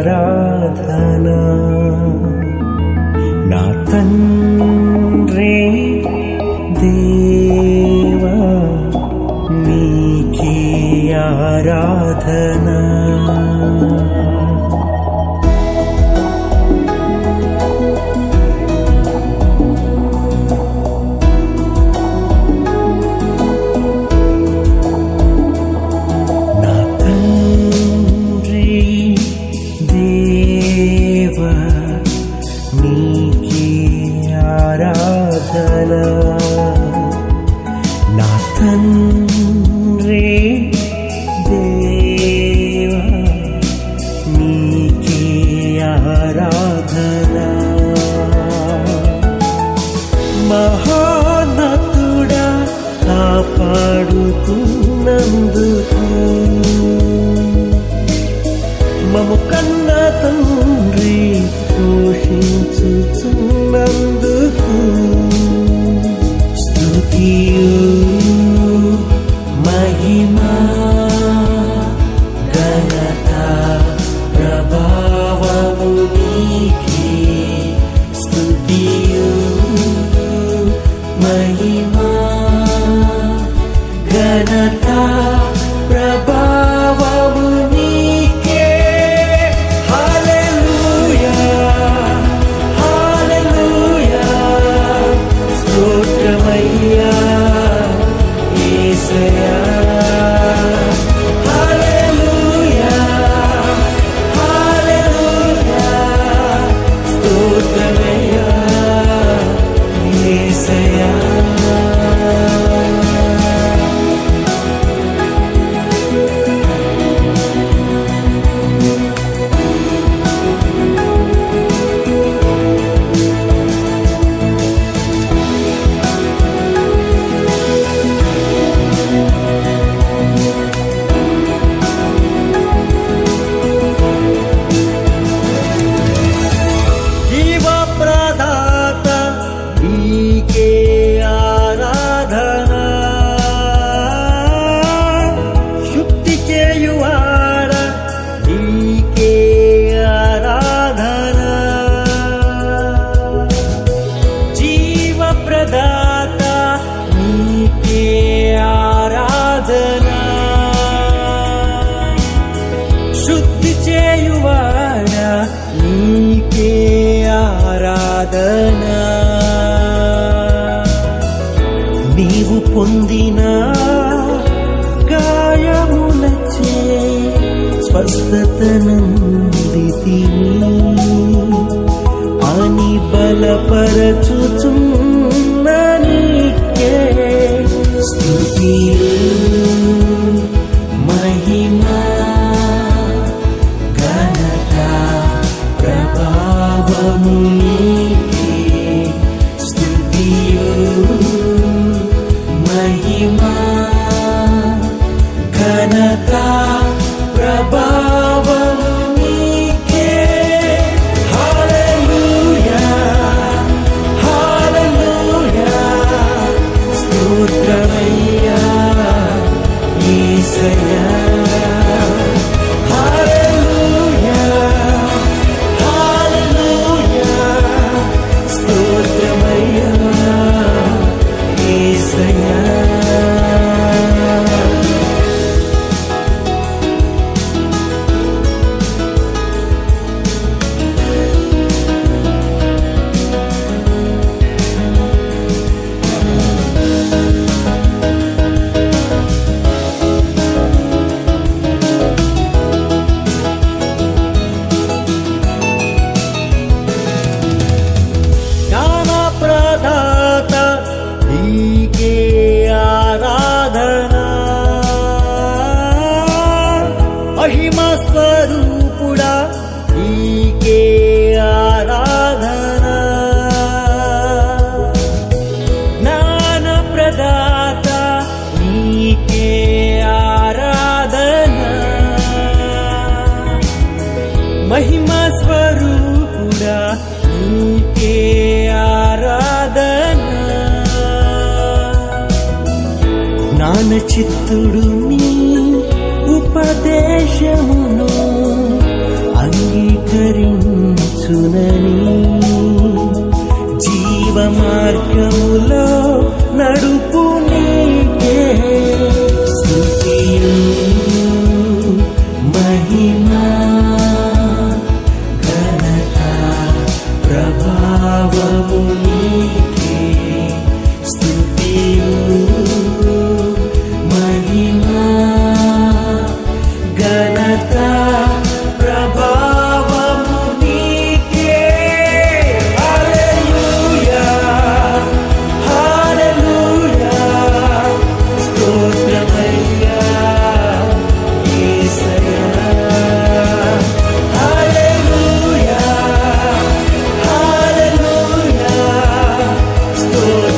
ఆరాధనా. నా తండ్రి దేవా నీకి ఆరాధనా. పాడుతున్నందుకు మము కన్న తండ్రి పోషించుచున్నందుకు స్థుతియు మహిమా ఘనత ప్రభావము నీకే. స్థుతియు యేసయ్యా శుద్ధి చేయువాడా నీకే ఆరాధన. నీవు పొందిన గాయములచే స్వస్థతనందితి అని బలపరచుచున్న నీకే స్థుతి మహిమా స్వరూపుడా నీకే ఆరాధన. నాన చిత్తుడు నీ ఉపదేశమును అంగీకరించునీ Lord.